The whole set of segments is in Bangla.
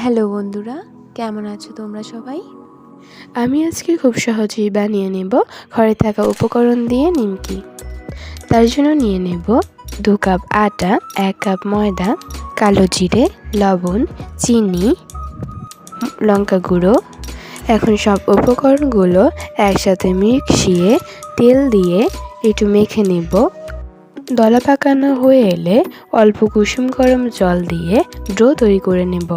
হ্যালো বন্ধুরা, কেমন আছো তোমরা সবাই? আমি আজকে খুব সহজেই বানিয়ে নেব ঘরে থাকা উপকরণ দিয়ে নিমকি। তার জন্য নিয়ে নেব দু কাপ আটা, এক কাপ ময়দা, কালো জিরে, লবণ, চিনি, লঙ্কা গুঁড়ো। এখন সব উপকরণগুলো একসাথে মিশিয়ে তেল দিয়ে একটু মেখে নেব। দলা পাকানো হয়ে এলে অল্প কুসুম গরম জল দিয়ে ড্রো তৈরি করে নেব।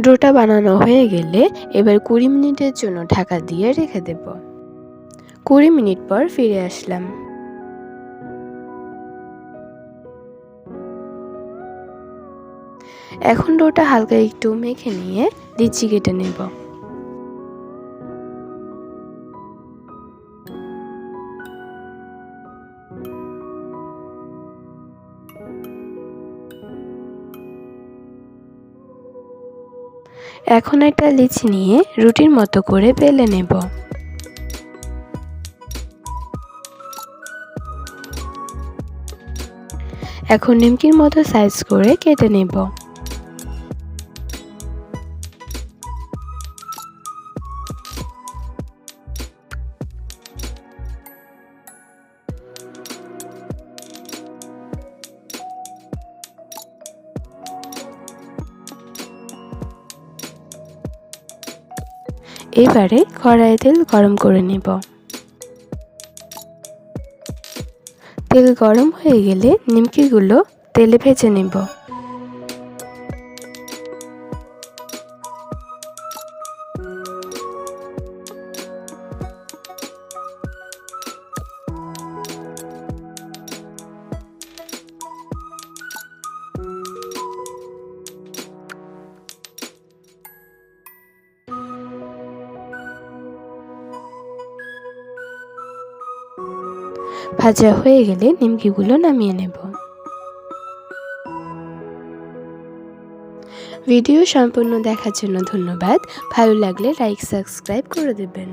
ডোটা বানানো হয়ে গেলে এবার কুড়ি মিনিটের জন্য ঢাকা দিয়ে রেখে দেব। কুড়ি মিনিট পর ফিরে আসলাম। এখন ডোটা হালকা একটু মেখে নিয়ে লিচি কেটে নেব। এখন একটা লিচি নিয়ে রুটির মতো করে বেলে নেব। এখন নিমকির মতো সাইজ করে কেটে নেব। এবারে কড়াই তেল গরম করে নেব। তেল গরম হয়ে গেলে নিমকিগুলো তেলে ভেজে নেব। ভাজা হয়ে গেলে নিমকিগুলো নামিয়ে নেব। ভিডিও সম্পূর্ণ দেখার জন্য ধন্যবাদ। ভালো লাগলে লাইক, সাবস্ক্রাইব করে দেবেন।